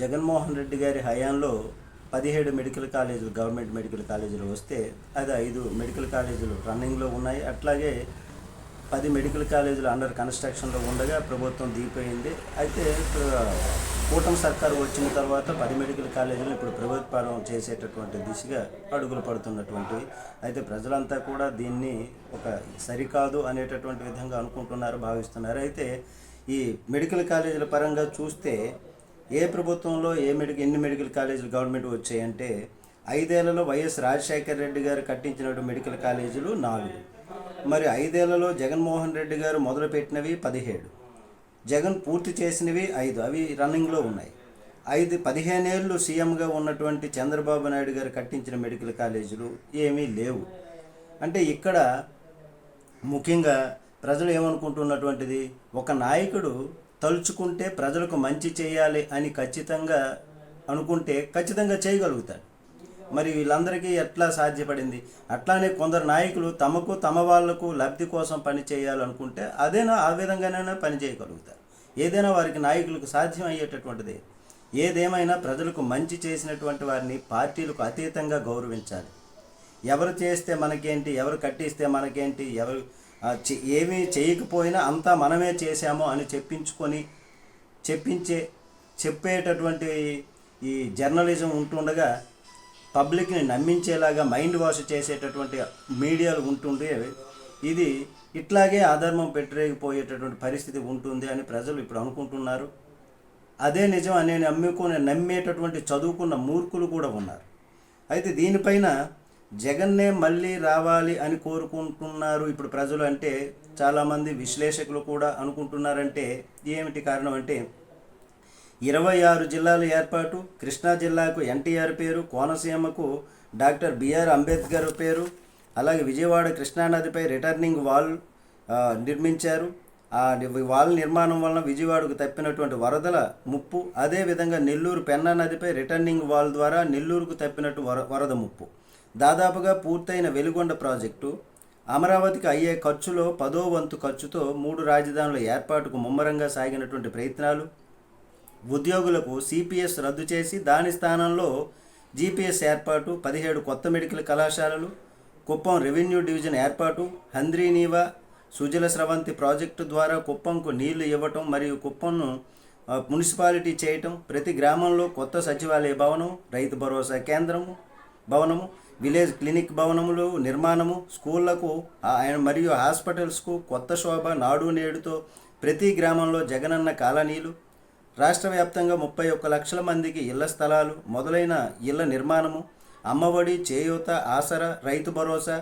జగన్మోహన్ రెడ్డి గారి హయాంలో పదిహేడు మెడికల్ కాలేజీలు గవర్నమెంట్ మెడికల్ కాలేజీలు వస్తే అది ఐదు మెడికల్ కాలేజీలు రన్నింగ్లో ఉన్నాయి. అట్లాగే పది మెడికల్ కాలేజీలు అండర్ కన్స్ట్రక్షన్లో ఉండగా ప్రభుత్వం దిగిపోయింది. అయితే ఇప్పుడు కూటమి సర్కారు వచ్చిన తర్వాత పది మెడికల్ కాలేజీలు ఇప్పుడు ప్రభుత్వం చేసేటటువంటి దిశగా అడుగులు పడుతున్నటువంటి అయితే ప్రజలంతా కూడా దీన్ని ఒక సరికాదు అనేటటువంటి విధంగా అనుకుంటున్నారు భావిస్తున్నారు. అయితే ఈ మెడికల్ కాలేజీల పరంగా చూస్తే ఏ ప్రభుత్వంలో ఏ మెడికల్ ఎన్ని మెడికల్ కాలేజీలు గవర్నమెంట్ వచ్చాయంటే ఐదేళ్ళలో వైఎస్ రాజశేఖర రెడ్డి గారు కట్టించినటువంటి మెడికల్ కాలేజీలు నాలుగు. మరి ఐదేళ్ళలో జగన్మోహన్ రెడ్డి గారు మొదలుపెట్టినవి పదిహేడు. జగన్ పూర్తి చేసినవి ఐదు. అవి రన్నింగ్లో ఉన్నాయి. ఐదు పదిహేనేళ్ళు సీఎంగా ఉన్నటువంటి చంద్రబాబు నాయుడు గారు కట్టించిన మెడికల్ కాలేజీలు ఏమీ లేవు. అంటే ఇక్కడ ముఖ్యంగా ప్రజలు ఏమనుకుంటున్నటువంటిది? ఒక నాయకుడు తలుచుకుంటే ప్రజలకు మంచి చేయాలి అని ఖచ్చితంగా అనుకుంటే ఖచ్చితంగా చేయగలుగుతాడు మరి వీళ్ళందరికీ ఎట్లా సాధ్యపడింది? అట్లానే కొందరు నాయకులు తమకు తమ వాళ్ళకు లబ్ధి కోసం పని చేయాలనుకుంటే అదేనా ఆ విధంగానైనా పని చేయగలుగుతారు. ఏదైనా వారికి నాయకులకు సాధ్యం అయ్యేటటువంటిది ఏదేమైనా ప్రజలకు మంచి చేసినటువంటి వారిని పార్టీలకు అతీతంగా గౌరవించాలి. ఎవరు చేస్తే మనకేంటి ఎవరు కట్టిస్తే మనకేంటి ఎవరు ఏమీ చేయకపోయినా అంతా మనమే చేశాము అని చెప్పించుకొని చెప్పించే చెప్పేటటువంటి ఈ జర్నలిజం ఉంటుండగా పబ్లిక్ని నమ్మించేలాగా మైండ్ వాష్ చేసేటటువంటి మీడియాలు ఉంటుండే. ఇది ఇట్లాగే ఆధర్మం పెట్టలేకపోయేటటువంటి పరిస్థితి ఉంటుంది అని ప్రజలు ఇప్పుడు అనుకుంటున్నారు. అదే నిజం అని నమ్ముకుని నమ్మేటటువంటి చదువుకున్న మూర్ఖులు కూడా ఉన్నారు. అయితే దీనిపైన జగన్నే మళ్ళీ రావాలి అని కోరుకుంటున్నారు ఇప్పుడు ప్రజలు అంటే చాలామంది విశ్లేషకులు కూడా అనుకుంటున్నారంటే ఏమిటి కారణం అంటే ఇరవై ఆరు జిల్లాల ఏర్పాటు కృష్ణా జిల్లాకు ఎన్టీఆర్ పేరు కోనసీమకు డాక్టర్ బిఆర్ అంబేద్కర్ పేరు అలాగే విజయవాడ కృష్ణానదిపై రిటర్నింగ్ వాల్ నిర్మించారు. వాళ్ళ నిర్మాణం వలన విజయవాడకు తప్పినటువంటి వరదల ముప్పు అదేవిధంగా నెల్లూరు పెన్నా నదిపై రిటర్నింగ్ వాల్ ద్వారా నెల్లూరుకు తప్పినట్టు వర వరద ముప్పు. దాదాపుగా పూర్తయిన వెలుగొండ ప్రాజెక్టు అమరావతికి అయ్యే ఖర్చులో పదో వంతు ఖర్చుతో మూడు రాజధానుల ఏర్పాటుకు ముమ్మరంగా సాగినటువంటి ప్రయత్నాలు ఉద్యోగులకు సిపిఎస్ రద్దు చేసి దాని స్థానంలో జీపీఎస్ ఏర్పాటు పదిహేడు కొత్త మెడికల్ కళాశాలలు కుప్పం రెవెన్యూ డివిజన్ ఏర్పాటు హంద్రీనీవా సుజల స్రవంతి ప్రాజెక్టు ద్వారా కుప్పంకు నీళ్ళు ఇవ్వటం మరియు కుప్పంను మున్సిపాలిటీ చేయటం ప్రతి గ్రామంలో కొత్త సచివాలయ భవనం రైతు భరోసా కేంద్రము భవనము విలేజ్ క్లినిక్ భవనములు నిర్మాణము స్కూళ్ళకు మరియు హాస్పిటల్స్కు కొత్త శోభ నాడు నేడుతో ప్రతి గ్రామంలో జగనన్న కాలనీలు రాష్ట్ర వ్యాప్తంగా ముప్పై ఒక్క లక్షల మందికి ఇళ్ళ స్థలాలు మొదలైన ఇళ్ళ నిర్మాణము అమ్మఒడి చేయూత ఆసర రైతు భరోసా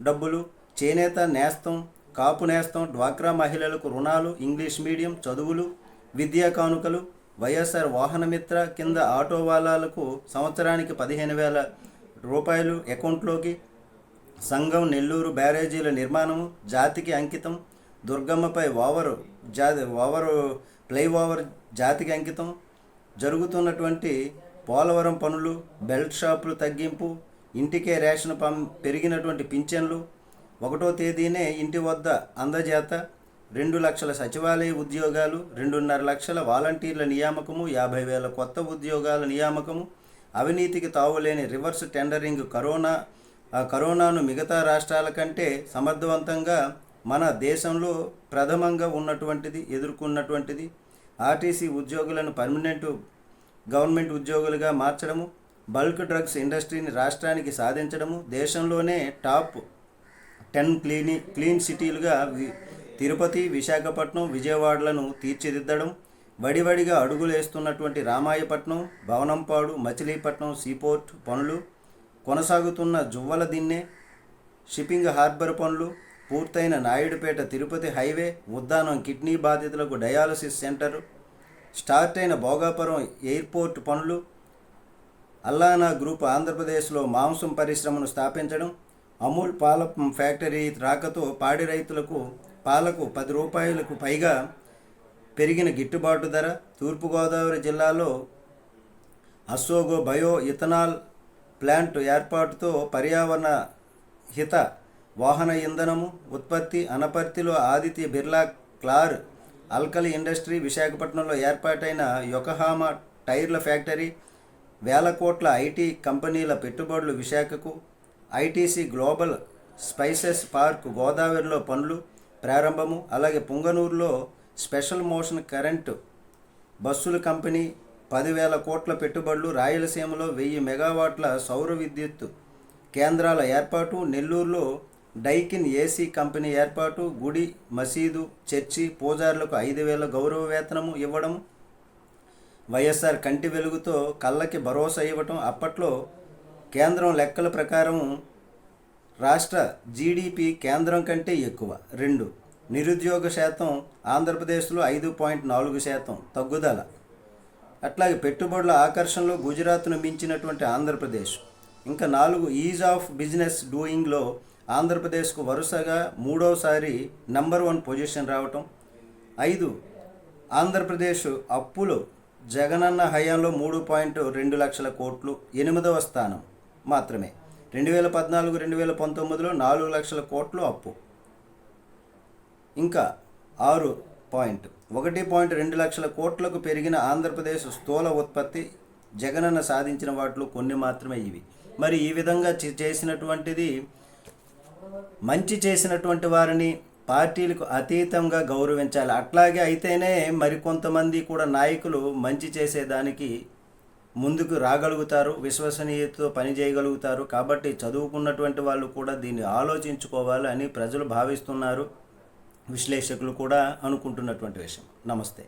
డబ్బులు చేనేత నేస్తం కాపు నేస్తం డ్వాక్రా మహిళలకు రుణాలు ఇంగ్లీష్ మీడియం చదువులు విద్యా కానుకలు వైఎస్ఆర్ వాహనమిత్ర కింద ఆటో వాలాలకు సంవత్సరానికి పదిహేను వేల రూపాయలు అకౌంట్లోకి సంఘం నెల్లూరు బ్యారేజీల నిర్మాణము జాతికి అంకితం దుర్గమ్మపై ఓవరు జా ఓవరు ఫ్లైఓవర్ జాతికి అంకితం జరుగుతున్నటువంటి పోలవరం పనులు బెల్ట్ షాపులు తగ్గింపు ఇంటికే రేషన్ పం పెరిగినటువంటి పింఛన్లు ఒకటో తేదీనే ఇంటి వద్ద అందజేత రెండు లక్షల సచివాలయ ఉద్యోగాలు రెండున్నర లక్షల వాలంటీర్ల నియామకము యాభై వేల కొత్త ఉద్యోగాల నియామకము అవినీతికి తావులేని రివర్స్ టెండరింగ్ కరోనా కరోనాను మిగతా రాష్ట్రాల కంటే సమర్థవంతంగా మన దేశంలో ప్రథమంగా ఉన్నటువంటిది ఎదుర్కొన్నటువంటిది ఆర్టీసీ ఉద్యోగులను పర్మనెంట్ గవర్నమెంట్ ఉద్యోగులుగా మార్చడము బల్క్ డ్రగ్స్ ఇండస్ట్రీని రాష్ట్రానికి సాధించడము దేశంలోనే టాప్ టెన్ క్లీని క్లీన్ సిటీలుగా తిరుపతి విశాఖపట్నం విజయవాడలను తీర్చిదిద్దడం వడివడిగా అడుగులేస్తున్నటువంటి రామాయపట్నం భవనంపాడు మచిలీపట్నం సీపోర్ట్ పనులు కొనసాగుతున్న జువ్వల దిన్నె షిప్పింగ్ హార్బర్ పనులు పూర్తయిన నాయుడుపేట తిరుపతి హైవే ఉద్దానం కిడ్నీ బాధితులకు డయాలసిస్ సెంటర్ స్టార్ట్ అయిన భోగాపురం ఎయిర్పోర్ట్ పనులు అల్లానా గ్రూప్ ఆంధ్రప్రదేశ్లో మాంసం పరిశ్రమను స్థాపించడం అమూల్ పాల ఫ్యాక్టరీ రాకతో పాడి రైతులకు పాలకు పది రూపాయలకు పైగా పెరిగిన గిట్టుబాటు ధర. తూర్పుగోదావరి జిల్లాలో అసోగో బయో ఇథనాల్ ప్లాంట్ ఏర్పాటుతో పర్యావరణ హిత వాహన ఇంధనము ఉత్పత్తి అనపర్తిలో Aditya Birla chlor alkali industry విశాఖపట్నంలో ఏర్పాటైన యొకహామా టైర్ల ఫ్యాక్టరీ వేల కోట్ల ఐటీ కంపెనీల పెట్టుబడులు విశాఖకు ఐటీసీ గ్లోబల్ స్పైసెస్ పార్క్ గోదావరిలో పనులు ప్రారంభము. అలాగే పుంగనూరులో స్పెషల్ మోషన్ కరెంటు బస్సుల కంపెనీ పదివేల కోట్ల పెట్టుబడులు. రాయలసీమలో వెయ్యి మెగావాట్ల సౌర విద్యుత్ కేంద్రాల ఏర్పాటు. నెల్లూరులో డైకిన్ ఏసీ కంపెనీ ఏర్పాటు. గుడి మసీదు చర్చి పూజారులకు ఐదు వేల గౌరవ వేతనము ఇవ్వడం వైఎస్ఆర్ కంటి వెలుగుతో కళ్ళకి భరోసా ఇవ్వటం. అప్పట్లో కేంద్రం లెక్కల ప్రకారం రాష్ట్ర జీడిపి కేంద్రం కంటే ఎక్కువ. రెండు నిరుద్యోగ శాతం ఆంధ్రప్రదేశ్లో ఐదు పాయింట్ నాలుగు శాతం తగ్గుదల. అట్లాగే పెట్టుబడుల ఆకర్షణలో గుజరాత్ను మించినటువంటి ఆంధ్రప్రదేశ్. ఇంకా నాలుగు ఈజ్ ఆఫ్ బిజినెస్ డూయింగ్లో ఆంధ్రప్రదేశ్కు వరుసగా మూడోసారి నంబర్ వన్ పొజిషన్ రావటం. ఐదు ఆంధ్రప్రదేశ్ అప్పులు జగనన్న హయాంలో మూడు పాయింట్ రెండు లక్షల కోట్లు ఎనిమిదవ స్థానం. మాత్రమే. రెండు వేల పద్నాలుగు రెండు వేల పంతొమ్మిదిలో నాలుగు లక్షల కోట్లు అప్పు. ఇంకా ఆరు పాయింట్ ఒకటి పాయింట్ రెండు లక్షల కోట్లకు పెరిగిన ఆంధ్రప్రదేశ్ స్థూల ఉత్పత్తి జగనన్న సాధించిన వాటిలో కొన్ని మాత్రమే ఇవి. మరి ఈ విధంగా చే- చేసినటువంటిది మంచి చేసినటువంటి వారిని పార్టీలకు అతీతంగా గౌరవించాలి. అట్లాగే అయితేనే మరికొంతమంది కూడా నాయకులు మంచి చేసేదానికి ముందుకు రాగలుగుతారు విశ్వసనీయతతో పని చేయగలుగుతారు. కాబట్టి చదువుకున్నటువంటి వాళ్ళు కూడా దీన్ని ఆలోచించుకోవాలి అని ప్రజలు భావిస్తున్నారు. విశ్లేషకులు కూడా అనుకుంటున్నటువంటి విషయం. నమస్తే.